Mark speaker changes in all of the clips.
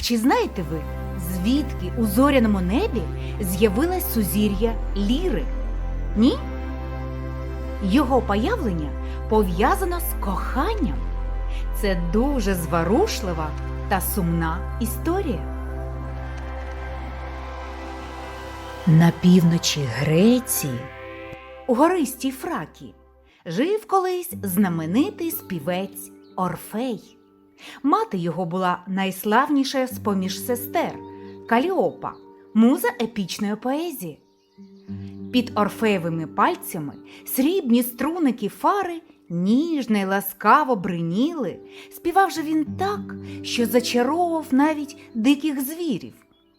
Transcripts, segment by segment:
Speaker 1: Чи знаєте ви, звідки у зоряному небі з'явилось сузір'я Ліри? Ні? Його появлення пов'язано з коханням. Це дуже зворушлива та сумна історія. На півночі Греції, у гористій Фракі, жив колись знаменитий співець Орфей. Мати його була найславніша з поміж сестер Каліопа, муза епічної поезії. Під орфеєвими пальцями срібні струники фари ніжно й ласкаво бриніли. Співав же він так, що зачаровував навіть диких звірів,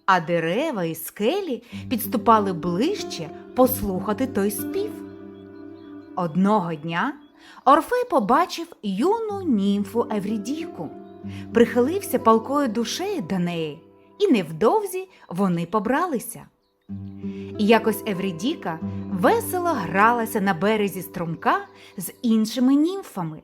Speaker 1: а дерева і скелі підступали ближче послухати той спів. Одного дня Орфей побачив юну німфу Еврідіку, прихилився палкою душею до неї, і невдовзі вони побралися. І якось Евридіка весело гралася на березі струмка з іншими німфами.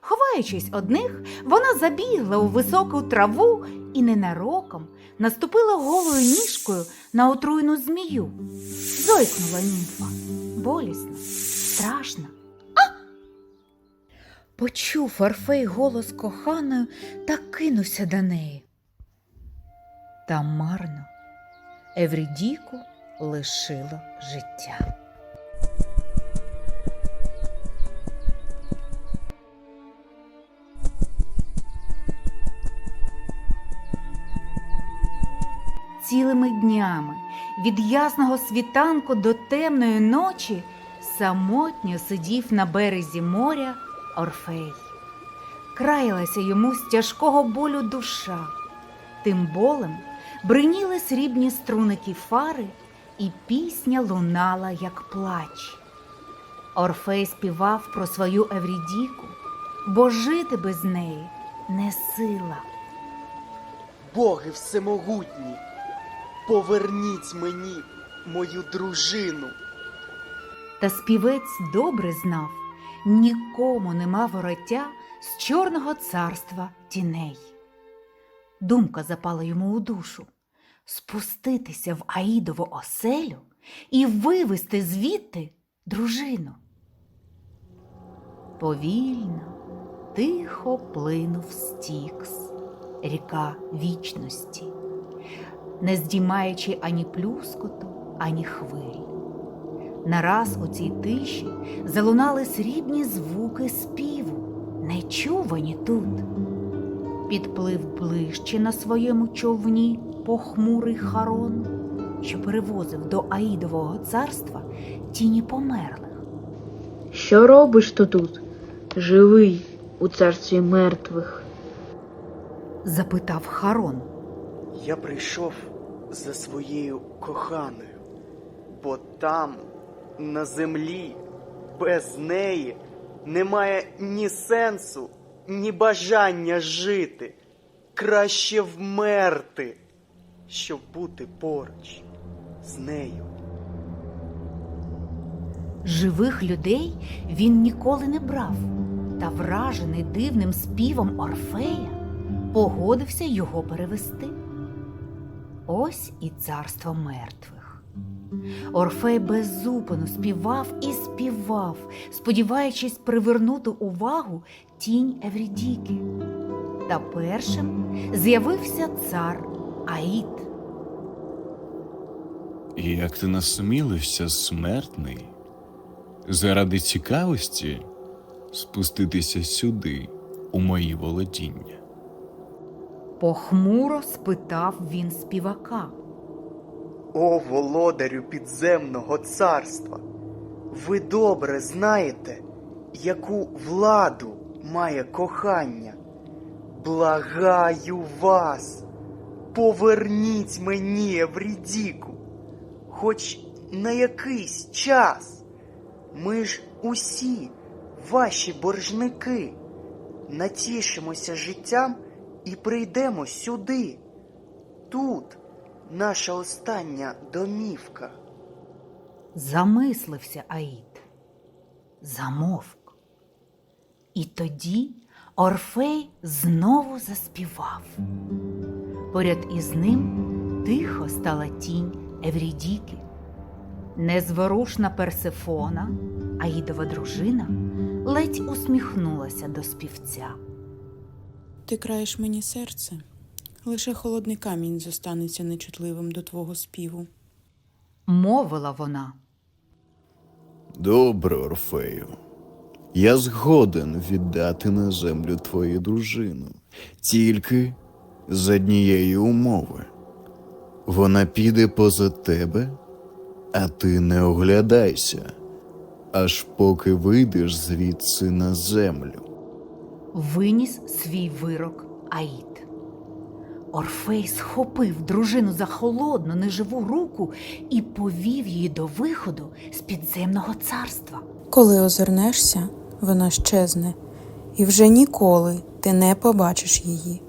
Speaker 1: Ховаючись одних, вона забігла у високу траву і ненароком наступила голою ніжкою на отруйну змію. Зойкнула німфа. Болісно, страшно. Почув Орфей голос коханої та кинувся до неї. Та марно. Еврідіку лишило життя. Цілими днями від ясного світанку до темної ночі самотньо сидів на березі моря Орфей. Краялася йому з тяжкого болю душа. Тим болем бриніли срібні струники фари, і пісня лунала, як плач. Орфей співав про свою Еврідіку, бо жити без неї не сила.
Speaker 2: Боги всемогутні, поверніть мені мою дружину.
Speaker 1: Та співець добре знав, нікому нема вороття з чорного царства тіней. Думка запала йому у душу спуститися в Аїдову оселю і вивести звідти дружину. Повільно, тихо плинув стікс, ріка вічності, не здіймаючи ані плюскоту, ані хвиль. Нараз у цій тиші залунали срібні звуки співу, нечувані тут. Підплив ближче на своєму човні похмурий Харон, що перевозив до Аїдового царства тіні померлих.
Speaker 3: Що робиш ти тут, живий у царстві мертвих?
Speaker 1: Запитав Харон.
Speaker 2: Я прийшов за своєю коханою, бо там, на землі, без неї немає ні сенсу, ні бажання жити. Краще вмерти, щоб бути поруч з нею.
Speaker 1: Живих людей він ніколи не брав, та вражений дивним співом Орфея, погодився його перевести. Ось і царство мертвих. Орфей беззупину співав і співав, сподіваючись привернути увагу тінь Еврідіки. Та першим з'явився цар Аїд.
Speaker 4: Як ти насмілився, смертний, заради цікавості спуститися сюди, у мої володіння.
Speaker 1: Похмуро спитав він співака.
Speaker 2: О, володарю підземного царства! Ви добре знаєте, яку владу має кохання. Благаю вас, поверніть мені Еврідіку, хоч на якийсь час. Ми ж усі ваші боржники. Натішимося життям і прийдемо сюди. Тут наша остання домівка.
Speaker 1: Замислився Аїд, замовк. І тоді Орфей знову заспівав. Поряд із ним тихо стала тінь Еврідіки. Незворушна Персефона, Аїдова дружина, ледь усміхнулася до співця.
Speaker 5: Ти краєш мені серце, лише холодний камінь зостанеться нечутливим до твого співу.
Speaker 1: Мовила вона.
Speaker 4: Добре, Орфею. Я згоден віддати на землю твою дружину, тільки з однієї умови. Вона піде поза тебе, а ти не оглядайся, аж поки вийдеш звідси на землю.
Speaker 1: виніс свій вирок Аїд. Орфей схопив дружину за холодну неживу руку і повів її до виходу з підземного царства.
Speaker 5: Коли озирнешся, вона щезне, і вже ніколи ти не побачиш її.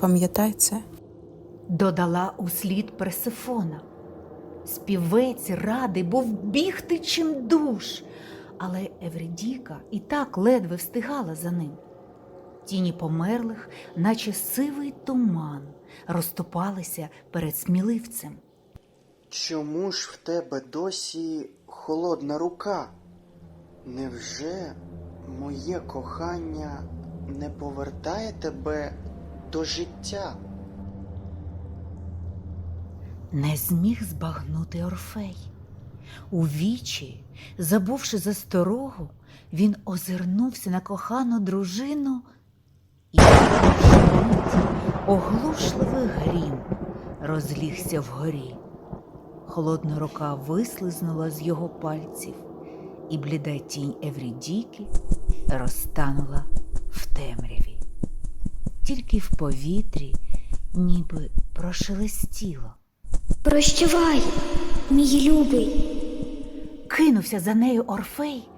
Speaker 5: Пам'ятай це.
Speaker 1: Додала услід Персифона. Співець радий був бігти чим душ, але Евредіка і так ледве встигала за ним. Тіні померлих, наче сивий туман, розступалися перед сміливцем.
Speaker 2: Чому ж в тебе досі холодна рука? Невже моє кохання не повертає тебе до життя?
Speaker 1: Не зміг збагнути Орфей. У вічі, забувши засторогу, він озирнувся на кохану дружину і оглушливий грім розлігся вгорі. Холодна рука вислизнула з його пальців, і бліда тінь Еврідіки розтанула в темряві. Тільки в повітрі ніби прошелестіло.
Speaker 6: Прощавай, мій любий.
Speaker 1: Кинувся за нею Орфей,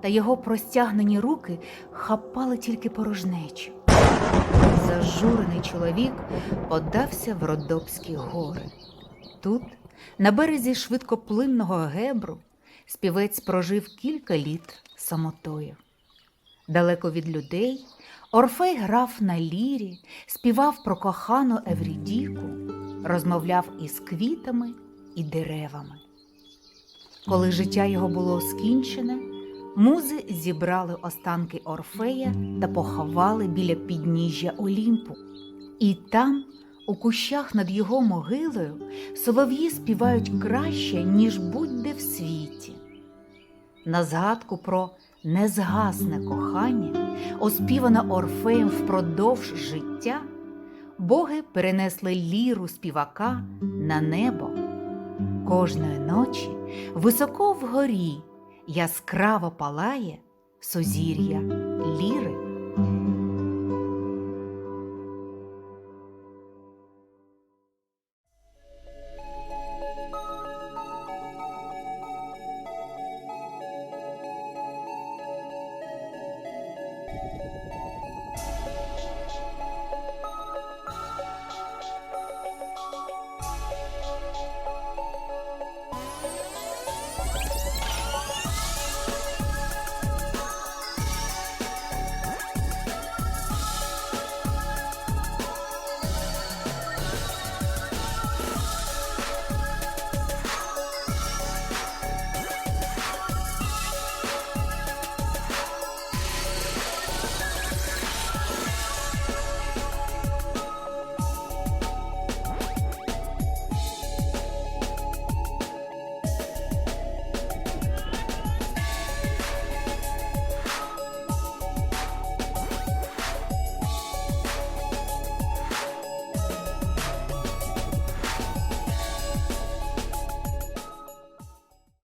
Speaker 1: та його простягнені руки хапали тільки порожнечу. Зажурений чоловік подався в Родопські гори. Тут, на березі швидкоплинного гебру, співець прожив кілька літ самотою. Далеко від людей Орфей грав на лірі, співав про кохану Еврідіку, розмовляв із квітами і деревами. Коли життя його було скінчене, музи зібрали останки Орфея та поховали біля підніжжя Олімпу. І там, у кущах над його могилою, солов'ї співають краще, ніж будь-де в світі. На згадку про незгасне кохання, оспіване Орфеєм впродовж життя, боги перенесли ліру співака на небо. Кожної ночі високо вгорі яскраво палає сузір'я ліри.